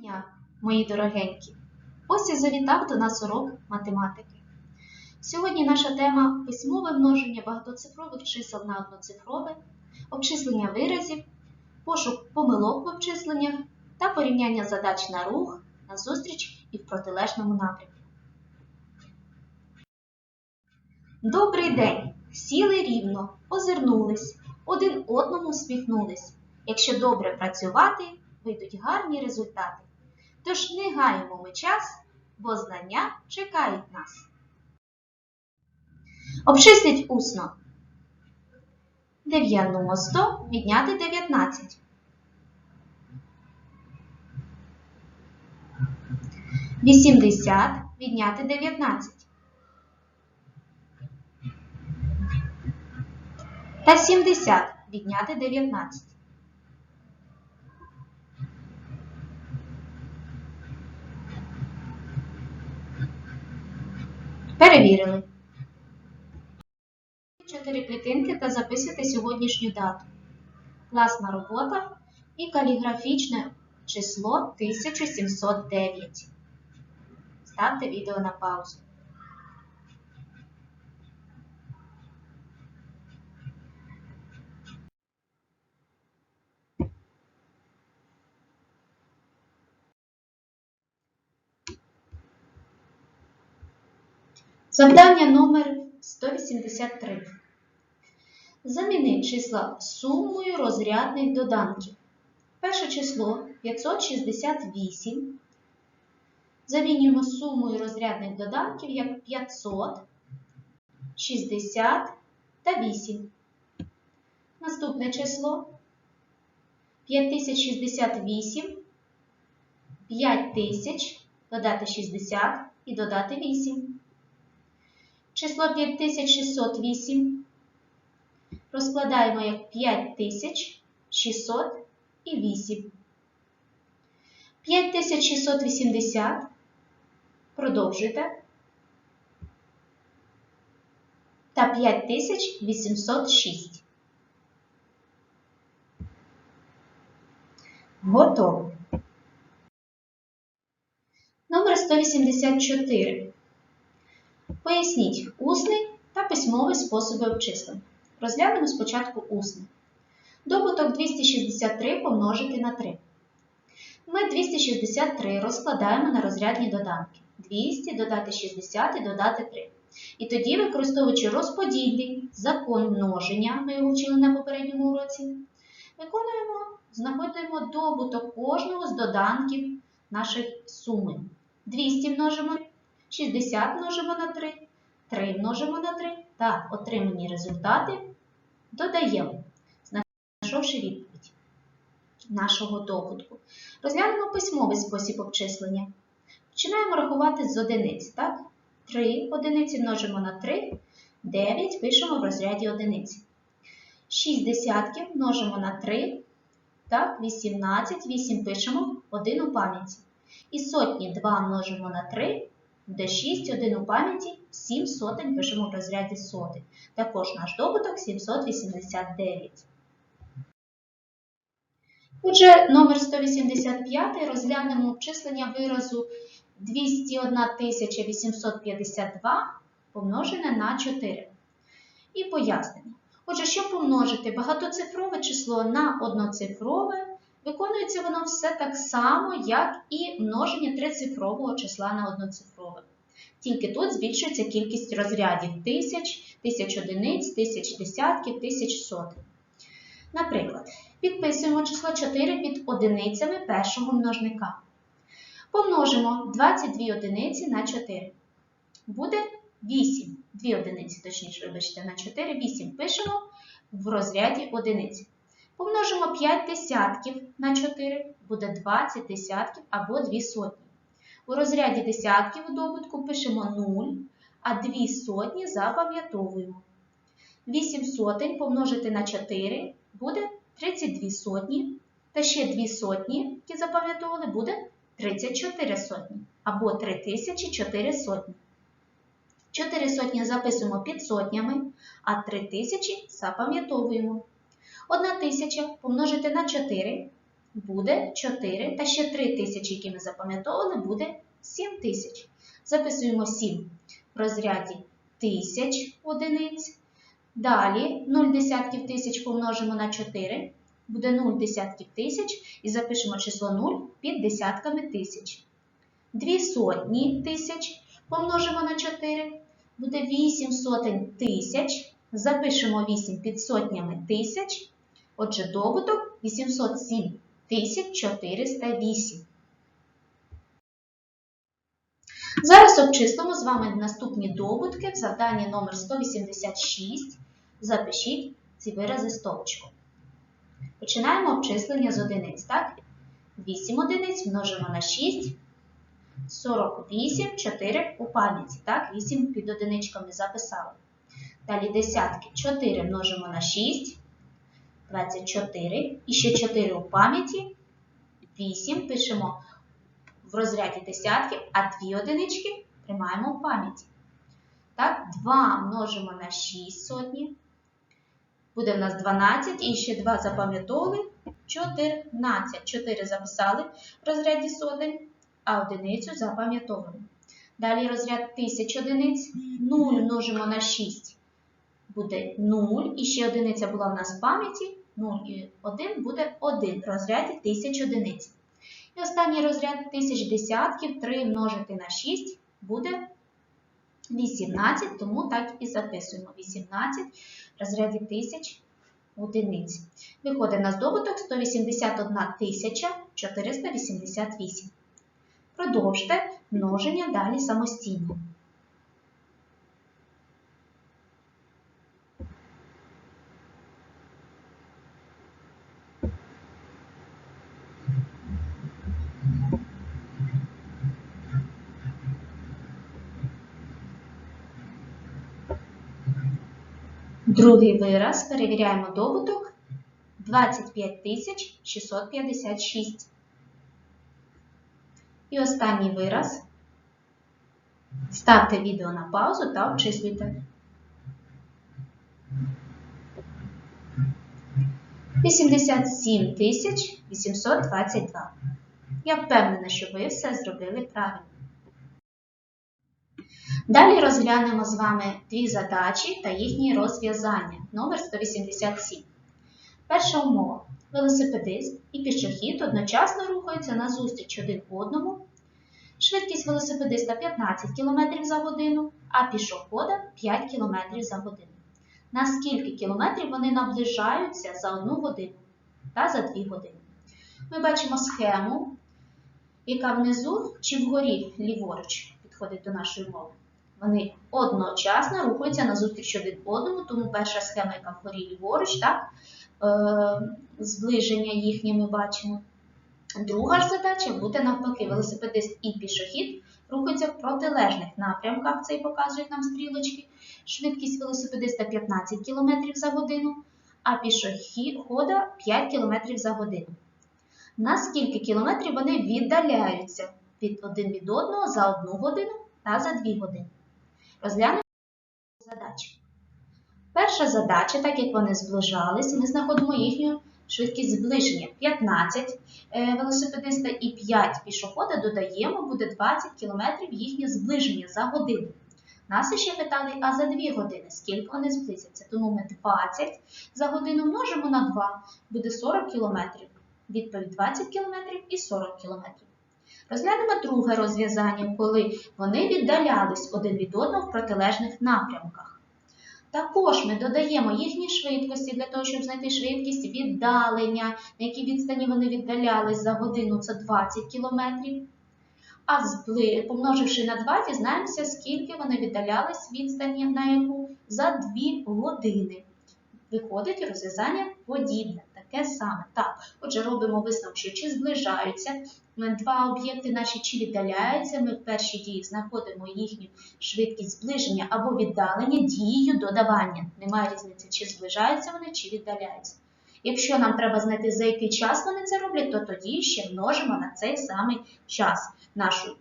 дня, мої дорогенькі! Ось і завітав до нас урок математики. Сьогодні наша тема письмове множення багатоцифрових чисел на одноцифрове, обчислення виразів, пошук помилок в обчисленнях та порівняння задач на рух, на зустріч і в протилежному напрямку. Добрий день! Сіли рівно, озирнулись, один одному усміхнулись. Якщо добре працювати, вийдуть гарні результати. Тож не гаємо ми час, бо знання чекають нас. Обчисліть усно. 90 відняти 19. Вісімдесят відняти 19. Та 70 відняти 19. Перевірили. Чотири клітинки та записуйте сьогоднішню дату. Класна робота і каліграфічне число 1709. Ставте відео на паузу. Завдання номер 183. Заміни числа сумою розрядних доданків. Перше число 568. Замінюємо сумою розрядних доданків як 500, 60 та 8. Наступне число 5068, 5000, додати 60 і додати 8. Число 5608 розкладаємо як 5608. 5680 продовжуйте. Та 5806. Готово. Номер 184. Поясніть усний та письмовий способи обчислення. Розглянемо спочатку усний. Добуток 263 помножити на 3. Ми 263 розкладаємо на розрядні доданки. 200 додати 60 і додати 3. І тоді, використовуючи розподільний закон множення, ми його вчили на попередньому уроці, виконуємо, знаходимо добуток кожного з доданків нашої суми. 200 множимо 60 множимо на 3, 3 множимо на 3 та отримані результати додаємо, знайшовши відповідь нашого добутку. Розглянемо письмовий спосіб обчислення. Починаємо рахувати з одиниць. Так? 3 одиниці множимо на 3, 9 пишемо в розряді одиниці. 6 десятків множимо на 3, так, 18, 8 пишемо 1 у пам'яті. І сотні 2 множимо на 3, де 6, 1 у пам'яті, 7 сотень пишемо в розряді сотень. Також наш добуток 789. Отже, номер 185 розглянемо обчислення виразу 201 852 помножене на 4. І пояснення. Отже, щоб помножити багатоцифрове число на одноцифрове, виконується воно все так само, як і множення трицифрового числа на одноцифрове. Тільки тут збільшується кількість розрядів тисяч, тисяч одиниць, тисяч десятків, тисяч сотень. Наприклад, підписуємо число 4 під одиницями першого множника. Помножимо 22 одиниці на 4. Буде 8. 2 одиниці, точніше, вибачте, на 4, 8 пишемо в розряді одиниць. Помножимо 5 десятків на 4, буде 20 десятків або 2 сотні. У розряді десятків у добутку пишемо 0, а 2 сотні запам'ятовуємо. 8 сотень помножити на 4 буде 32 сотні, та ще 2 сотні, які запам'ятовували, буде 34 сотні або 3004 сотні. 4 сотні записуємо під сотнями, а 3000 запам'ятовуємо. 1 тисяча помножити на 4 буде 4, та ще 3 тисячі, які ми запам'ятовували, буде 7 тисяч. Записуємо 7 в розряді тисяч одиниць. Далі 0 десятків тисяч помножимо на 4, буде 0 десятків тисяч і запишемо число 0 під десятками тисяч. 2 сотні тисяч помножимо на 4, буде 8 сотень тисяч. Запишемо 8 під сотнями тисяч. Отже, добуток 807 408. Зараз обчислимо з вами наступні добутки в завданні номер 186. Запишіть ці вирази стовпчиком. Починаємо обчислення з одиниць, так? 8 одиниць множимо на 6. 48, 4 у пам'яті, так? 8 під одиничками записали. Далі десятки 4 множимо на 6, 24. І ще 4 у пам'яті. 8 пишемо в розряді десятків, а 2 одинички тримаємо в пам'яті. Так, 2 множимо на 6 сотні. Буде в нас 12, і ще 2 запам'ятовували. 14. 4 записали в розряді сотень, а одиницю запам'ятовували. Далі розряд тисяч одиниць. 0 множимо на 6 буде 0. І ще одиниця була в нас в пам'яті. 0 і 1 буде 1 в розряді тисяч одиниць. І останній розряд тисяч десятків 3 множити на 6 буде 18, тому так і записуємо 18 в розряді тисяч одиниць. Виходить на здобуток 181 488. Продовжте множення далі самостійно. Другий вираз перевіряємо добуток 25 656. І останній вираз. Ставте відео на паузу та обчислюйте. 87 тисяч 822. Я впевнена, що ви все зробили правильно. Далі розглянемо з вами дві задачі та їхні розв'язання. Номер 187. Перша умова. Велосипедист і пішохід одночасно рухаються назустріч один одному. Швидкість велосипедиста 15 км за годину, а пішохода 5 км за годину. На скільки кілометрів вони наближаються за одну годину та за 2 години? Ми бачимо схему, яка внизу чи вгорі ліворуч підходить до нашої мови. Вони одночасно рухаються назустріч один одному, тому перша схема, яка вгорі ліворуч, так, е, зближення їхнє ми бачимо. Друга ж задача буде навпаки, велосипедист і пішохід рухаються в протилежних напрямках, це і показують нам стрілочки. Швидкість велосипедиста 15 км за годину, а пішохода 5 км за годину. На скільки кілометрів вони віддаляються від один від одного за одну годину та за 2 години? Розглянемо задачі. Перша задача, так як вони зближались, ми знаходимо їхню швидкість зближення 15 е, велосипедиста і 5 пішохода додаємо, буде 20 км їхнє зближення за годину. Нас ще питали, а за 2 години, скільки вони зблизяться? Тому ми 20 за годину множимо на 2, буде 40 км. Відповідь 20 км і 40 км. Розглянемо друге розв'язання, коли вони віддалялись один від одного в протилежних напрямках. Також ми додаємо їхні швидкості для того, щоб знайти швидкість віддалення, на якій відстані вони віддалялись за годину, це 20 км. А помноживши на 2, дізнаємося, скільки вони віддалялись відстані на яку за 2 години. Виходить розв'язання подібне, таке саме. Так, отже, робимо висновок, чи зближаються два об'єкти наші, чи віддаляються. Ми в першій дії знаходимо їхню швидкість зближення або віддалення дією додавання. Немає різниці, чи зближаються вони, чи віддаляються. Якщо нам треба знайти, за який час вони це роблять, то тоді ще множимо на цей самий час нашу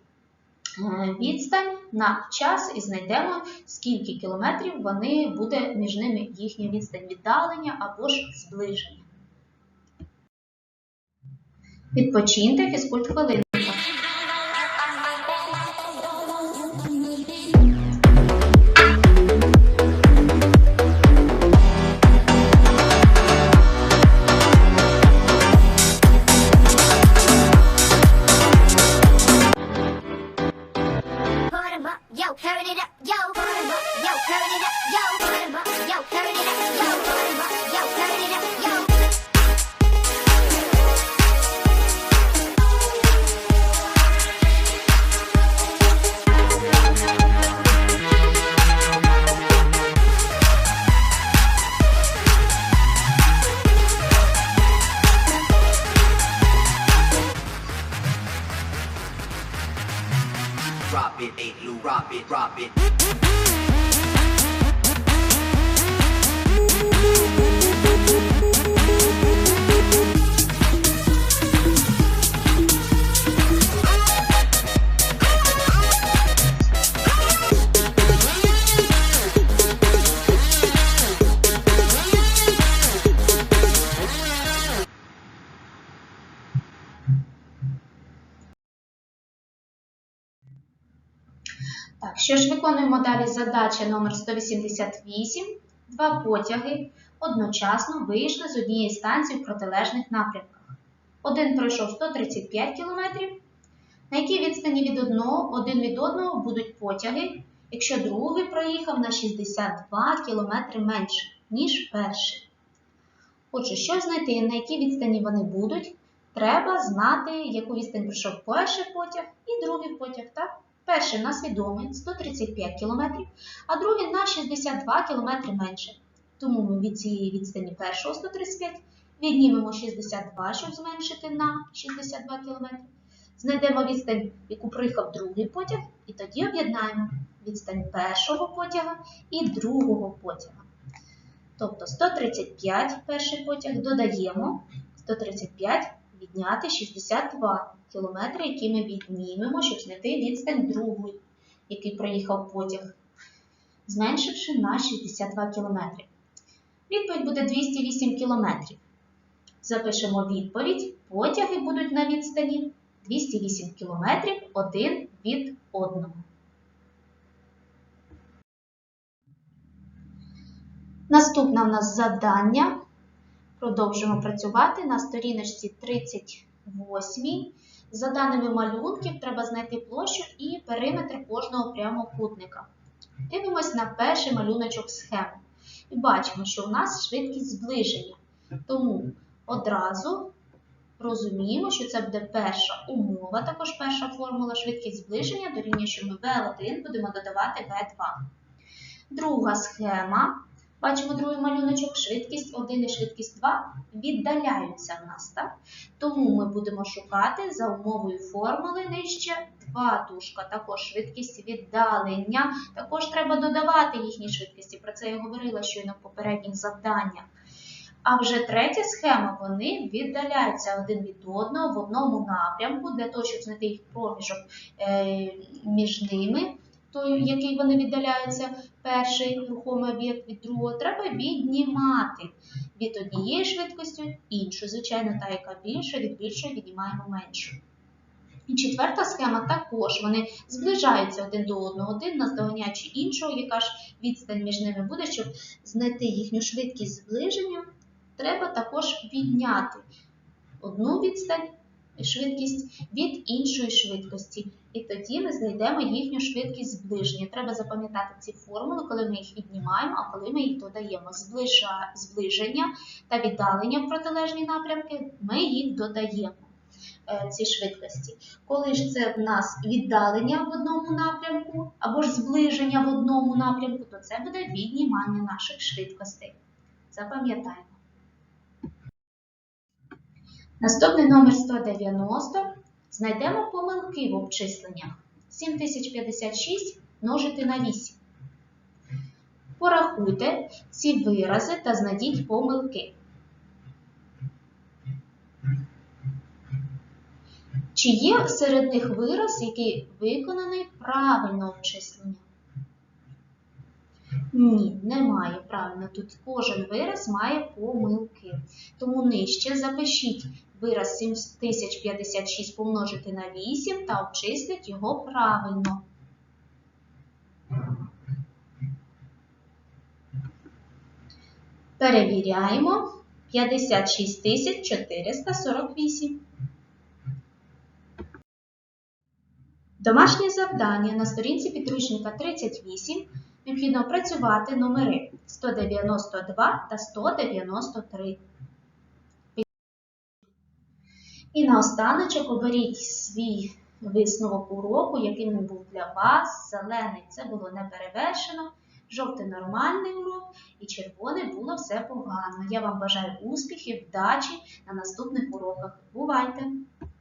відстань на час і знайдемо, скільки кілометрів вони буде між ними їхня відстань віддалення або ж зближення. Відпочиньте фізкульт up, yo, turn it up, yo, it, drop it. Так, що ж виконуємо далі задача номер 188. Два потяги одночасно вийшли з однієї станції в протилежних напрямках. Один пройшов 135 км, на якій відстані від одного, один від одного будуть потяги, якщо другий проїхав на 62 км менше, ніж перший. Отже, щоб знайти, на якій відстані вони будуть, треба знати, яку відстань пройшов перший потяг і другий потяг. Так? Перший у нас відомий 135 км, а другий на 62 км менше. Тому ми від цієї відстані першого 135 віднімемо 62, щоб зменшити на 62 км. Знайдемо відстань, яку проїхав другий потяг, і тоді об'єднаємо відстань першого потяга і другого потяга. Тобто 135 перший потяг додаємо 135 відняти 62 кілометри, які ми віднімемо, щоб знайти відстань другої, який проїхав потяг, зменшивши на 62 кілометри. Відповідь буде 208 кілометрів. Запишемо відповідь. Потяги будуть на відстані 208 кілометрів один від одного. Наступне в нас завдання. Продовжуємо працювати на сторіночці 38. За даними малюнків, треба знайти площу і периметр кожного прямокутника. Дивимось на перший малюночок схеми. І бачимо, що у нас швидкість зближення. Тому одразу розуміємо, що це буде перша умова, також перша формула швидкість зближення дорівнює, що ми V1 будемо додавати V2. Друга схема. Бачимо другий малюночок, швидкість 1 і швидкість 2 віддаляються в нас. Так? Тому ми будемо шукати за умовою формули нижче 2 дужка, також швидкість віддалення. Також треба додавати їхні швидкості. Про це я говорила щойно в попередніх завданнях. А вже третя схема, вони віддаляються один від одного в одному напрямку, для того, щоб знайти їх проміжок е, між ними той, який вони віддаляються, перший рухомий об'єкт від другого, треба віднімати від однієї швидкості іншу. Звичайно, та, яка більша, від більшої віднімаємо меншу. І четверта схема також вони зближаються один до одного, один наздоганяючи іншого, яка ж відстань між ними буде, щоб знайти їхню швидкість зближення, треба також відняти одну відстань швидкість від іншої швидкості. І тоді ми знайдемо їхню швидкість зближення. Треба запам'ятати ці формули, коли ми їх віднімаємо, а коли ми їх додаємо. Зближення та віддалення в протилежні напрямки, ми їх додаємо. е, Ці швидкості. Коли ж це в нас віддалення в одному напрямку або ж зближення в одному напрямку, то це буде віднімання наших швидкостей. Запам'ятаємо. Наступний номер 190. Знайдемо помилки в обчисленнях. 7056 множити на 8. Порахуйте ці вирази та знайдіть помилки. Чи є серед них вираз, який виконаний правильно обчислення? Ні, немає. Правильно, тут кожен вираз має помилки. Тому нижче запишіть вираз 7056 помножити на 8 та обчисліть його правильно. Перевіряємо. 56 448. Домашнє завдання на сторінці підручника 38 необхідно опрацювати номери 192 та 193. І наостаночок оберіть свій висновок уроку, яким він був для вас. Зелений це було неперевершено, жовтий нормальний урок і червоний було все погано. Я вам бажаю успіхів, вдачі на наступних уроках. Бувайте!